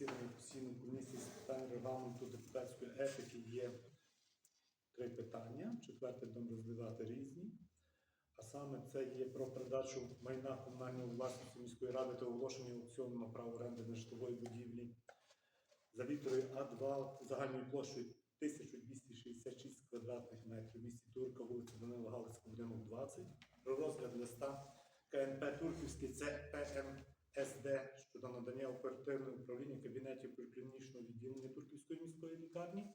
засіданні постійної комісії з питань регламенту депутатської етики є три питання. Четверте будемо розглядати різні. А саме це є про передачу майна комунальної власності міської ради та оголошення аукціону на право оренди нежитлової будівлі за літерою А2 загальною площею 1266 квадратних метрів в місті Турка, вулиця Данила Галицького, будинок 20. Про розгляд листа КНП Турківський ЦПМСД щодо надання оперативного управління кабінетів поліклінічного відділення Турківської міської лікарні.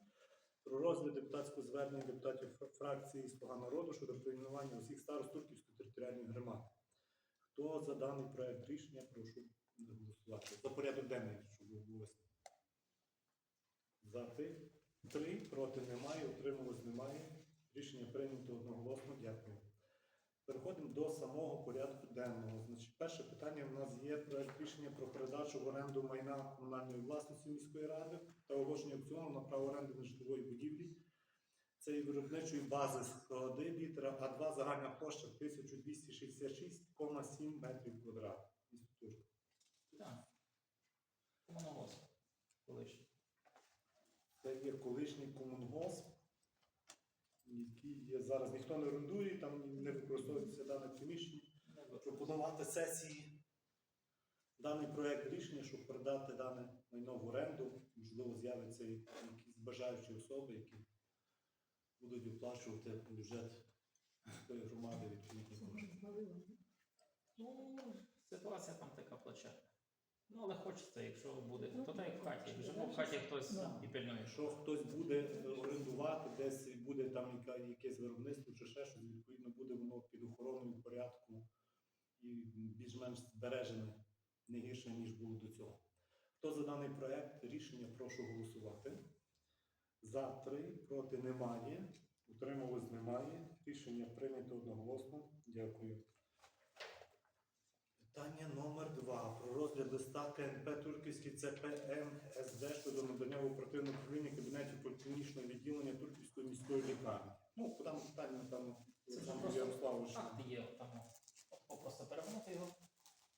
Про розгляд депутатського звернення депутатів фракції Слуга народу щодо прийменування усіх старост Турківської територіальної громади. Хто за даний проект рішення, прошу голосувати. За порядок денний, щоб був. За три, три, проти немає, утрималось немає. Рішення прийнято одноголосно. Дякую. Переходимо до самого порядку денного. Значить, перше питання у нас є проект рішення про передачу в оренду майна комунальної власності міської ради та оголошення аукціону на право оренди нежитлової будівлі. Це і виробничої бази склади літера, А2 загальна площа 1266,7 метрів квадратних. Так. Комуногос. Колишній. Це є колишній комунгосп, зараз ніхто не орендує, там не використовується дане приміщення. Пропонувати сесії даний проект рішення, щоб передати дане майно в оренду. Можливо, з'являться якісь бажаючі особи, які будуть оплачувати бюджет тої громади відповідні кошти. Ну, ситуація там така плачевна. Ну, але хочеться, якщо буде. То так як в хаті. Живе в хаті хтось і пильнує. Якщо хтось буде орендувати, десь буде там яка- якесь виробництво чи ще щось, відповідно буде воно під охороною порядку і більш-менш збережене не гірше, ніж було до цього. Хто за даний проект рішення, прошу голосувати. За три, проти немає. Утрималось немає. Рішення прийнято одноголосно. Дякую. Питання номер два. Про розгляд листа КНП Турківський ЦПМ СД щодо надання в оперативне управління кабінетів поліклінічного відділення Турківської міської лікарні. Ну, там питання, напевно, Це Олександр просто Ярославович. акт є там. о, Просто перевернути його.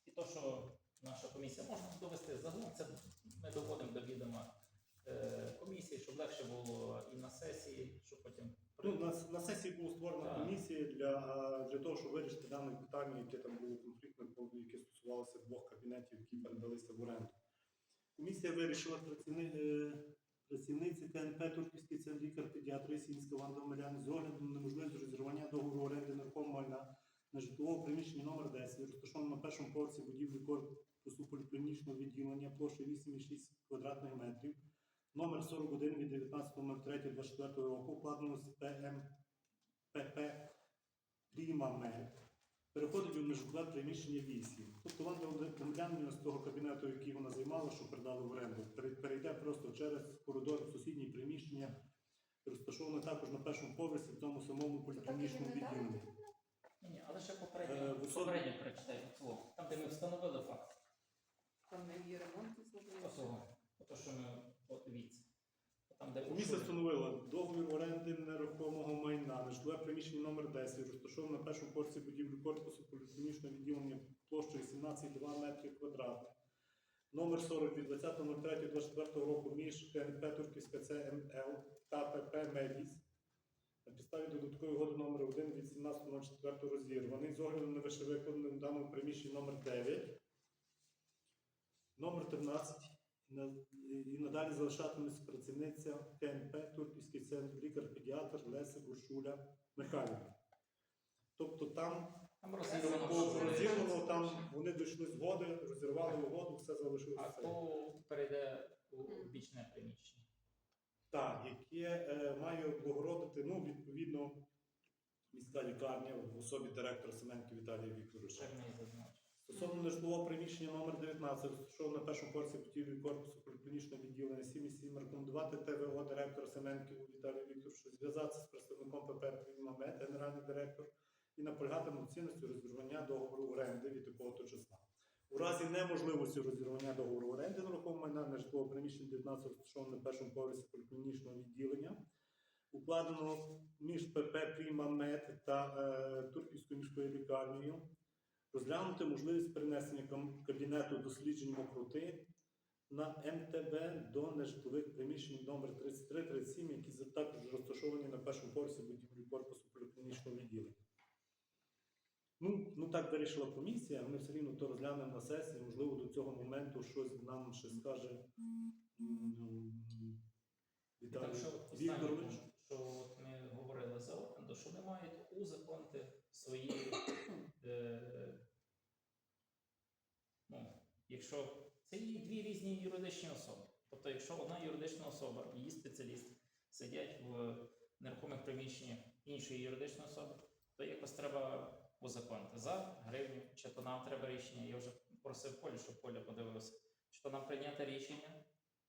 І то, що наша комісія можна довести загалом, це ми доводимо до відома е, комісії, щоб легше було і на сесії. Ну, на, на сесії була створена Так. комісія для, для того, щоб вирішити дане питання, яке там було конфліктне, по- яке стосувалося двох кабінетів, які передалися в оренду. Комісія вирішила працівни, е, працівниці КНП Турківський центр лікар-педіатр Сінська Ванда Омелян з огляду на неможливість розірвання договору оренди нерухомого майна на житлового приміщення номер 10, розташовано на першому поверсі будівлі корпусу поліклінічного відділення площею 8,6 квадратних метрів, номер 41 від 19.03.24 року, укладено з ПМПП Пріма Мед, переходить у нежитлове приміщення 8. Тобто Ванда Омелян з того кабінету, який вона займала, що передали в оренду, перейде просто через коридор в сусіднє приміщення, розташоване також на першому поверсі в тому самому поліклінічному відділенні. Ні, ні, але ще Е, попередньо, в особі- попередньо прочитай слово. Там, де ми встановили факт. Там не є ремонт зробили. Оцього. Ото, що ми от дивіться. Там, де Комісія встановила договір оренди нерухомого майна, нежитлове приміщення номер 10, розташоване на першому поверсі будівлі корпусу поліклінічного відділення площею 17,2 метри квадратних. Номер 40 від 20.03.24 року між КНП Турківська ЦМЛ та ПП Медіс на підставі додаткової угоди номер 1 від 17.04 розірваний з огляду на вишевикладене в даному приміщенні номер 9, номер 13 на- і надалі залишатиметься працівниця КНП Турківський центр лікар-педіатр Леся Гуршуля Михайлівна. Тобто там Там розірвано. там вони дійшли згоди, розірвали угоду, все залишилося. А хто перейде у бічне приміщення? Так, яке е, має облагородити, ну, відповідно, міська лікарня в особі директора Семенки Віталія Вікторовича. Стосовно нежитлового приміщення номер 19, розташовано на першому поверсі будівлі корпусу поліклінічного відділення 7,7, рекомендувати ТВО директора Семенків Віталію Вікторовичу зв'язатися з представником ПП «Прімамет», генеральний директор, і наполягати на цінності розірвання договору оренди від такого-то числа. У разі неможливості розірвання договору оренди нерухомого майна нежитлового приміщення 19, розташовано на першому поверсі поліклінічного відділення, укладено між ПП «Прімамет» та е, Турківською міською лікарнею розглянути можливість перенесення кабінету досліджень мокроти на МТБ до нежитлових приміщень номер 33-37, які також розташовані на першому поверсі будівлі корпусу поліклінічного відділення. Ну, ну так вирішила комісія, ми все рівно то розглянемо на сесії, можливо, до цього моменту щось нам ще скаже Віталій що Вікторович. що от ми говорили за оренду, що вони мають узаконити свої. Е, ну, якщо це є дві різні юридичні особи. Тобто, якщо одна юридична особа, її спеціаліст сидять в нерухомих приміщеннях іншої юридичної особи, то якось треба узаконити за гривню, чи то нам треба рішення. Я вже просив Полю, щоб Поля подивилася, чи то нам прийняти рішення,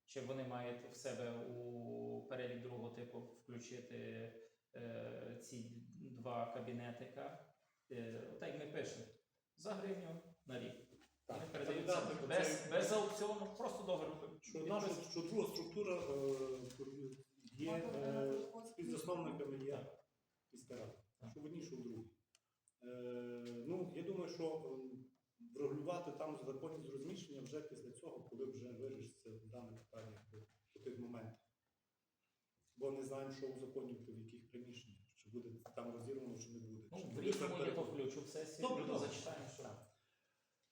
чи вони мають в себе у перелік другого типу включити е, ці два кабінетика. Е, так як ми пишемо за гривню на рік. Вони передаються кандидати без, оцей- без аукціону, просто договір. Що наша що друга структура е, є е, співзасновниками є міська рада. Що в одній, що в другій. Е, ну, я думаю, що ем, врегулювати там законність розміщення вже після цього, коли вже вирішиться дане питання по, по тих моментах. Бо не знаємо, що узаконювати в яких приміщеннях, чи буде там розірвано, чи не буде. Ну, Чи в буде різному я то включу в сесію, Добре, добре. зачитаємо, що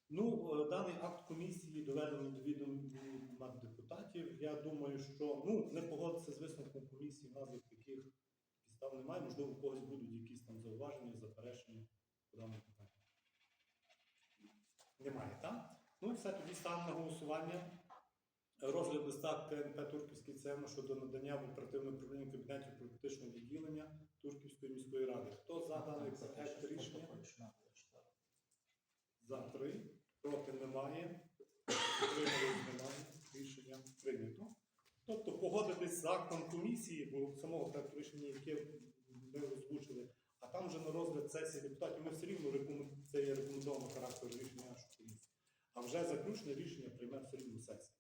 Ну, е, даний акт комісії доведено до відома депутатів. Я думаю, що ну не погодитися з висновком комісії, в нас як таких підстав немає. Можливо, у когось будуть якісь там зауваження, заперечення по даному питанню. Немає, так? Ну, все тоді ставимо на голосування. Розгляд листа КНП Турківський ЦЕМО щодо надання в оперативне управління кабінетів політичного відділення Турківської міської ради. Хто за даний проект рішення? протоколі, що нам прочитали. За три, проти немає, утримались немає, рішення прийнято. Тобто погодитись з актом комісії, бо самого проекту рішення, яке ми озвучили, а там вже на розгляд сесії депутатів ми все рівно рекомен- це є рекомендованого характеру рішення нашої комісії. А вже заключне рішення прийме все рівно сесія.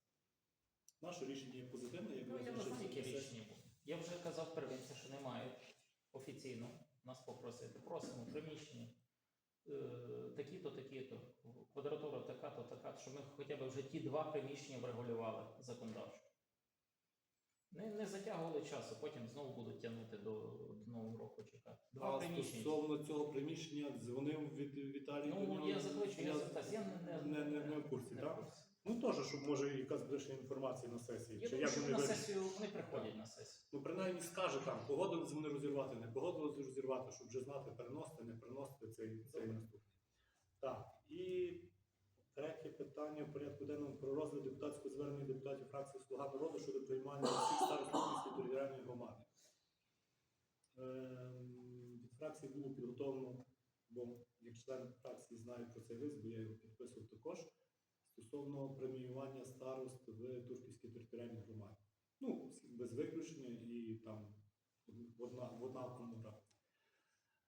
Наше рішення є позитивне, як Ну, я не знаю, яке рішення буде. Я вже казав первинці, що немає офіційно нас попросити. Просимо приміщення. Е, Такі-то, такі-то, квадратура така-то, така, щоб ми хоча б вже ті два приміщення врегулювали законодавчо. Не, не затягували часу, потім знову будуть тягнути до, до Нового року чекати. Два А приміщення. стосовно цього приміщення дзвонив від Віталій. Ну, я закличу, я Я я не, не, не, не в курсі, не так? в курсі. Ну теж, щоб може якась ближча інформація на сесії. Я Чи думаю, як що вони на вирішать. сесію вони приходять на сесію. Ну, принаймні скаже там, погодилися вони розірвати, не погодилися розірвати, щоб вже знати, переносити, не переносити цей, цей наступний. Так, і третє питання в порядку денному про розгляд депутатського звернення депутатів фракції Слуга народу щодо приймання всіх старостинської територіальної громади. Ем, Від фракції було підготовлено, бо як член фракції знаю про цей лист, бо я його підписував також, стосовно преміювання старост в Турківській територіальній громаді. Ну, без виключення і там одна, в однаковому графіку.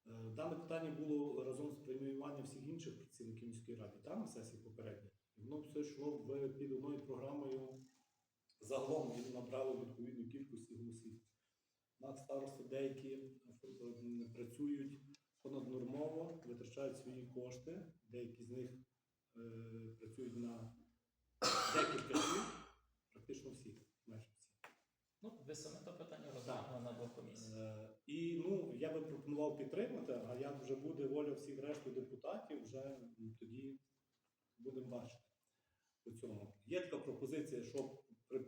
Е, Дане питання було разом з преміюванням всіх інших працівників міської ради та на сесії попередньо. І воно все йшло під одною програмою. Загалом і набрало відповідну кількість голосів. У нас старости деякі працюють понаднормово, витрачають свої кошти. Деякі з них працюють на декілька слів, практично всі, майже всі. Ну, ви саме то питання розглянули на двох комісіях. Е, І ну, я би пропонував підтримати, а як вже буде воля всіх решту депутатів, вже тоді будемо бачити по цьому. Є така пропозиція, щоб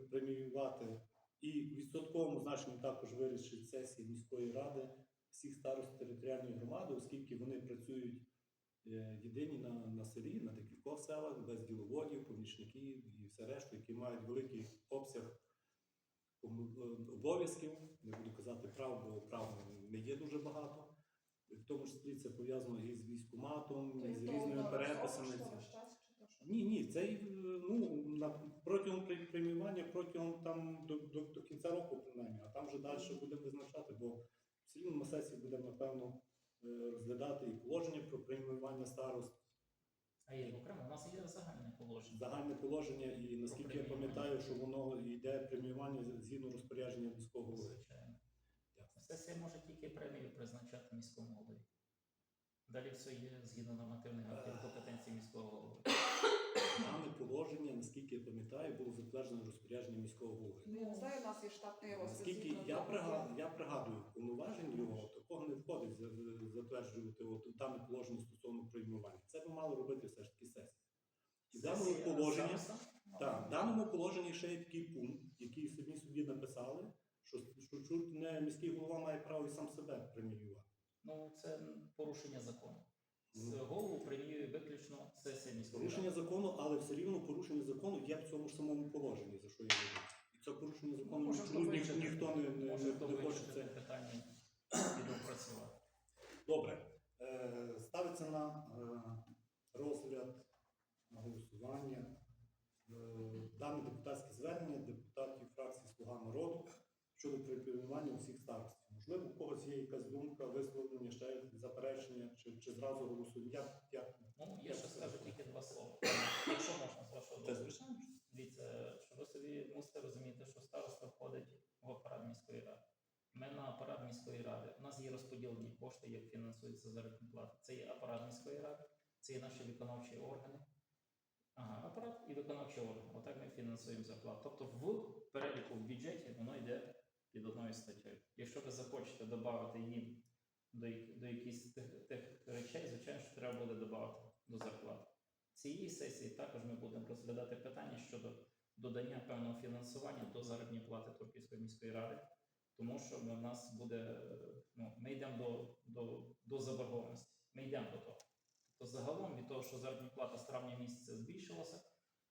преміювати і в відсотковому значенні також вирішить сесії міської ради всіх старост територіальної громади, оскільки вони працюють е, єдині на, на селі, на декількох селах, без діловодів, помічників і все решту, які мають великий обсяг е, обов'язків, не буду казати прав, бо прав не є дуже багато. В тому числі це пов'язано і з військоматом, і з різними переписами. Ні, ні, це е, ну, на, протягом при- преміювання, протягом там до, до, до кінця року, принаймні, а там вже далі будемо визначати, бо все рівно на сесії будемо, напевно, е, розглядати і положення про преміювання старост, А є окремо, у нас є загальне положення. загальне положення, і наскільки я пам'ятаю, що воно йде преміювання згідно розпорядження міського голови. Звичайно. Сесія може тільки премію призначати міському голові. Далі все є згідно нормативних актів компетенції міського голови. Дане положення, наскільки я пам'ятаю, пам'ятаю, було затверджено розпорядження міського голови. Ну, не знаю, у нас є штатний розпис. Наскільки я пригадую, я пригадую повноважень його, такого не входить за- за- затверджувати от дане положення стосовно приймування. Це би мало робити все ж таки сесія. І в даному положенні, так, в даному положенні ще є такий пункт, який собі написали, що, що чуть не міський голова має право і сам себе преміювати. Ну, це порушення закону. З Ну. голову преміює виключно сесія міської Порушення ради. закону, але все рівно порушення закону є в цьому ж самому положенні, за що я говорю. І це порушення закону Може, чомусь ні- ніхто не, не, не, не хоче це. питання і допрацювати. Добре. Е, Ставиться на е, розгляд на голосування е, дане депутатське звернення депутатів фракції Слуга народу щодо припинування усіх старостів. Можливо, у когось є якась думка, висловлення, ще заперечення, чи, чи зразу голосуємо. Як, як? Ну, я ще скажу тільки два слова. Якщо можна, з вашого дозволу. звичайно. Дивіться, що ви собі мусите розуміти, що староста входить в апарат міської ради. Ми на апарат міської ради. У нас є розподілені кошти, як фінансується заробітна плата. Це є апарат міської ради, це є наші виконавчі органи. Ага, апарат і виконавчі органи. Отак ми фінансуємо зарплату. Тобто в переліку в бюджеті воно йде під одною статтею. Якщо ви захочете додати їм до, до якихось тих, тих речей, звичайно, що треба буде додати до зарплати. Цієї сесії також ми будемо розглядати питання щодо додання певного фінансування до заробітної плати Турківської міської ради, тому що в нас буде, ну, ми йдемо до, до, до заборгованості. Ми йдемо до того. Тобто загалом від того, що заробітна плата з травня місяця збільшилася,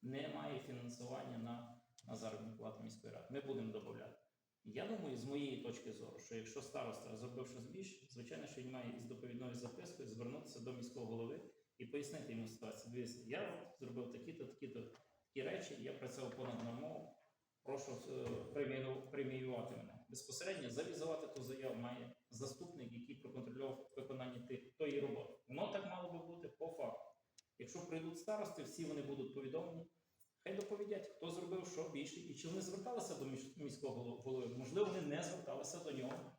немає фінансування на, на заробітну плату міської ради. Ми будемо додати. Я думаю, з моєї точки зору, що якщо староста зробив щось більше, звичайно, що він має із доповідною запискою звернутися до міського голови і пояснити йому ситуацію. Дивіться, я зробив такі-то, такі-то такі речі, я працював понад норму, прошу е, преміювати мене. Безпосередньо завізувати ту заяву має заступник, який проконтролював виконання тої роботи. Воно так мало би бути по факту. Якщо прийдуть старости, всі вони будуть повідомлені. Хай доповідять, хто зробив що більше, і чи вони зверталися до міського голови. Можливо, вони не зверталися до нього.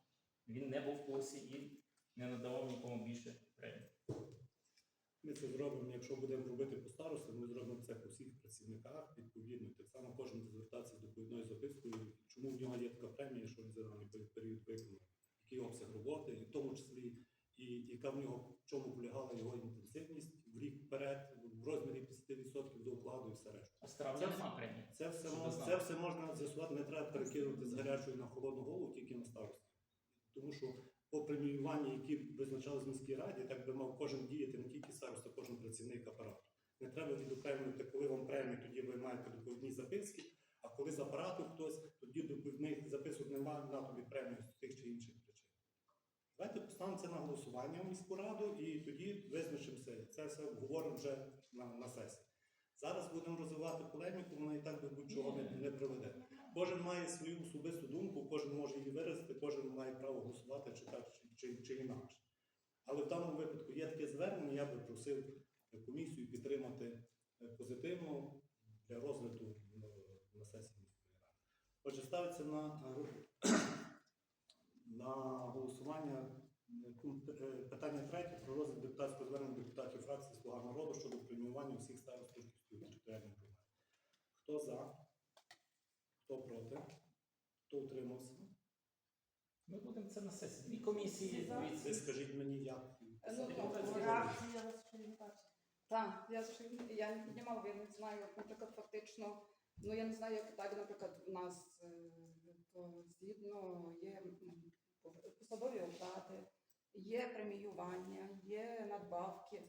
Він не був в курсі і не надавав нікому більше премії. Ми це зробимо, якщо будемо робити по старосту, ми зробимо це по всіх працівниках відповідно. Так само кожен буде звертатися з доповідною запискою, чому в нього є така премія, що він за даний період виконав, який обсяг роботи, і в тому числі і яка в нього в чому полягала його інтенсивність в рік вперед, в розмірі 50% до окладу і все решта. А Це-. Це все, це все можна з'ясувати, не треба перекидувати з гарячої на холодну голову, тільки на старості. Тому що по преміюванні, які визначались в міській раді, так би мав кожен діяти не тільки староста, кожен працівник апарату. Не треба відокремлювати, коли вам премію, тоді ви маєте доповідні записки, а коли з апарату хтось, тоді доповідних записок немає, на тобі премію з тих чи інших причин. Давайте поставимо це на голосування в міську раду і тоді визначимося. Це все обговоримо вже на, на сесії. Зараз будемо розвивати полеміку, вона і так до будь-чого не, не приведе. Кожен має свою особисту думку, кожен може її виразити, кожен має право голосувати чи так, чи, чи, чи інакше. Але в даному випадку є таке звернення, я би просив комісію підтримати е, позитивно для розгляду е, на сесії міської ради. Отже, ставиться на, е, на голосування е, пункт е, питання третє про розгляд депутатського звернення депутатів фракції Слуга народу щодо преміювання всіх старост Турківської територіальної громади. Хто за? Хто проти? Хто утримався? Ми будемо це на сесії. Дві комісії. Ви скажіть мені, як Ну, бачу. Так, я ще не- я не піднімала, я не знаю, наприклад, фактично, ну я не знаю, як так, наприклад, в нас е, то згідно є посадові оклади, є преміювання, є надбавки.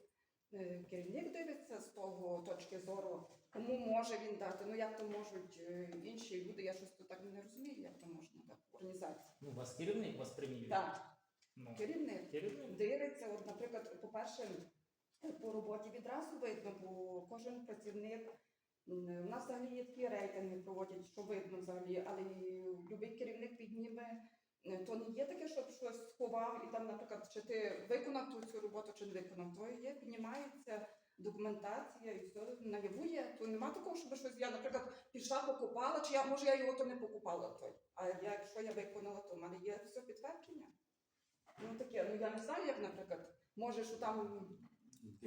Е, Керівник дивиться з того точки зору, кому може він дати. Ну як то можуть е, інші люди, я щось то так не розумію, як то можна так, організації. Ну, у вас керівник вас преміює. Так, Ну, керівник керівник. дивиться, от, наприклад, по-перше, по роботі відразу видно, бо кожен працівник. У нас взагалі є такі рейтинги проводять, що видно взагалі, але будь-який керівник підніме. е, То не є таке, щоб щось сховав і там, наприклад, чи ти виконав ту цю роботу, чи не виконав. То є, піднімається документація і все наяву є. То нема такого, щоб щось я, наприклад, пішла, покупала, чи я може я його то не покупала той. А якщо я виконала, то в мене є все підтвердження. Ну таке, ну я не знаю, як, наприклад, може, що там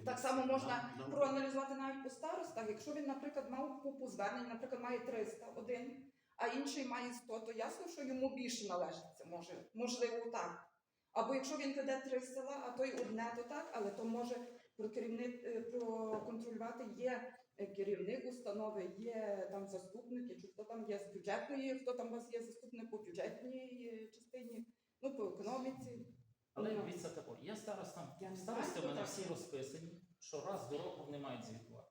Так само можна проаналізувати навіть по старостах. Якщо він, наприклад, мав купу звернень, наприклад, має 300 один, а інший має 100, то ясно, що йому більше належиться, може, можливо, так. Або якщо він веде три села, а той одне, то так, але то може про е, проконтролювати є е, керівник установи, є там заступники, чи хто там є з бюджетної, хто там у вас є заступник по бюджетній е, частині, ну по економіці. Але Ну. дивіться тако, є староста, Я не старости знаю, мене всі розписані, що раз до року вони мають звітувати.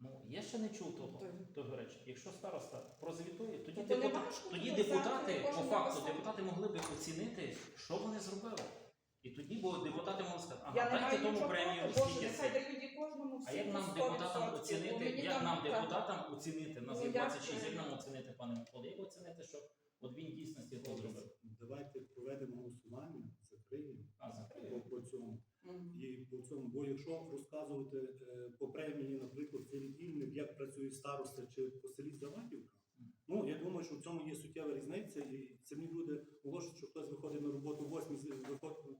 Ну, я ще не чув того, То- того речі. Якщо староста прозвітує, тоді, То то не депутат, важко тоді депутати, по кожен факту, написав. депутати могли би оцінити, що вони зробили. І тоді бо депутати могли сказати, ага, Я дайте тому премію проти, Боже, скільки нехай це. дають і кожному А всі як по нам 100%, депутатам бо оцінити, мені як там нам так. депутатам оцінити, нас Ну, як, 26, як е, нам оцінити, пане Микола, як оцінити, що от він дійсності то зробив? Давайте проведемо голосування, А, по, по цьому. І по цьому, бо якщо розказувати е, по премії, наприклад, в як працює староста чи по селі Завадівка, ну я думаю, що в цьому є суттєва різниця, і самі люди оголошують, що хтось виходить на роботу в 8,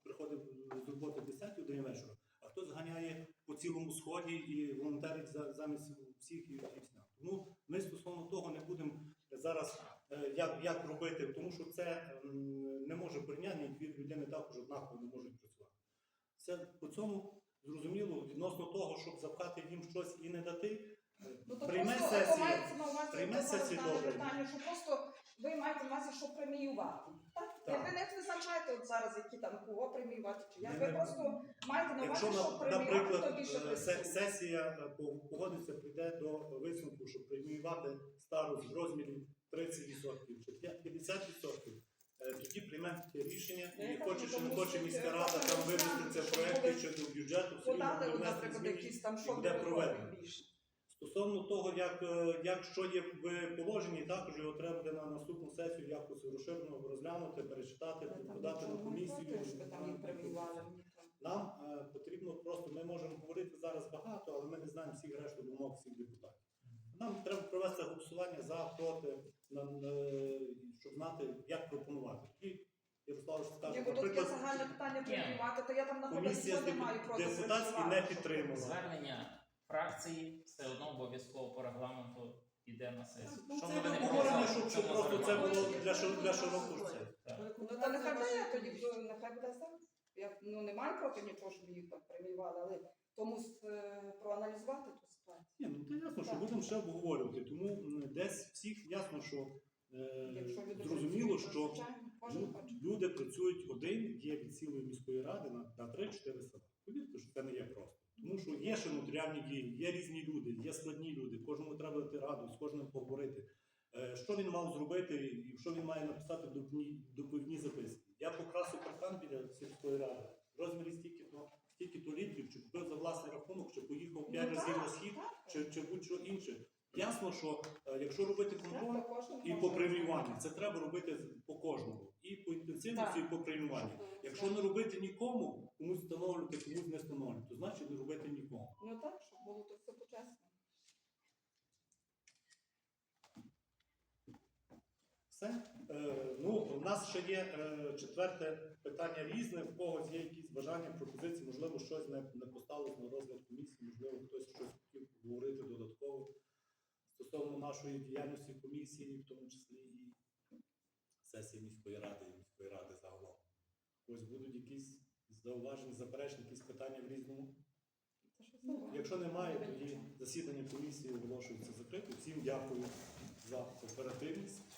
приходить з роботи в 10 годині вечора, а хтось ганяє по цілому сході і волонтерить за, замість всіх і, і всіх. Тому ми стосовно того не будемо зараз е, як, як робити, тому що це не може порівняння, і людини також однаково не можуть працювати. Це по цьому зрозуміло відносно того, щоб запхати їм щось і не дати. Ну, то Прийме просто на увазі Прийме сесію, дане добре. питання, що просто ви маєте на увазі, що преміювати. Так? Так. Ви не визначаєте от зараз, які там кого преміювати, чи як. Ми Ви не- просто маєте на увазі, Якщо, що на- преміювати, то наприклад, більше е, се- працює. сесія е, по- погодиться, прийде до висновку, щоб преміювати старость в розмірі 30% чи 50%, е, тоді приймемо рішення, і хоче чи не хоче міська рада там знає, вивести це в що проєкті щодо бюджету, все рівно Подали, буде наприклад, зміни. якісь там, і буде проведено. більше. Стосовно того, як, е, як що є в положенні, також його треба буде на наступну сесію якось розширено розглянути, перечитати, подати на комісію. там. Нам е, потрібно просто, ми можемо говорити зараз багато, але ми не знаємо всіх решту думок всіх депутатів. Нам треба провести голосування за, проти, на, е, щоб знати, як Бо тут таке наприклад, загальне питання преміювати, то я там, наприклад, комісія з не маю депу- проти депутатські не підтримала. Звернення фракції все одно обов'язково по регламенту йде на сесію. Ну, Що це не обговорення, щоб, це щоб просто це було для, шир- для широкого це. Ну, та нехай буде тоді, то нехай буде зараз. Я ну, не маю проти нічого, щоб їх там преміювали, але тому е, проаналізувати ту ситуацію. Ні, ну то ясно, що будемо ще обговорювати. Тому м, десь всіх ясно, що зрозуміло, що то, хоче. люди працюють один, є від цілої міської ради на, на 3-4 села. Повірте, що це не є просто. Тому що є ще нотаріальні дії, є різні люди, є складні люди, кожному треба дати раду, з кожним поговорити. Е, Що він мав зробити і що він має написати в доповідній записці? Я покрасив паркан біля сільської ради в розмірі стільки-то стільки-то літрів, чи купив за власний рахунок, чи поїхав 5 Ну, разів на схід, чи, чи будь-що інше. Ясно, що е, якщо робити контроль і по преміюванню, це треба робити по кожному. І по інтенсивності, Так. і по преміюванню. Якщо не робити нікому, комусь встановлювати, комусь не встановлювати, то значить не робити нікому. Ну так, щоб було то все почесно. Все. Е, ну, у нас ще є е, четверте питання різне. В когось є якісь бажання, пропозиції, можливо, щось не, не поставилось на розгляд комісії, можливо, хтось щось хотів поговорити додатково стосовно нашої діяльності комісії, в тому числі і сесії міської ради і міської ради загалом. Ось будуть якісь зауваження, заперечення, якісь питання в різному. Якщо немає, тоді засідання комісії оголошується закритим. Всім дякую за оперативність.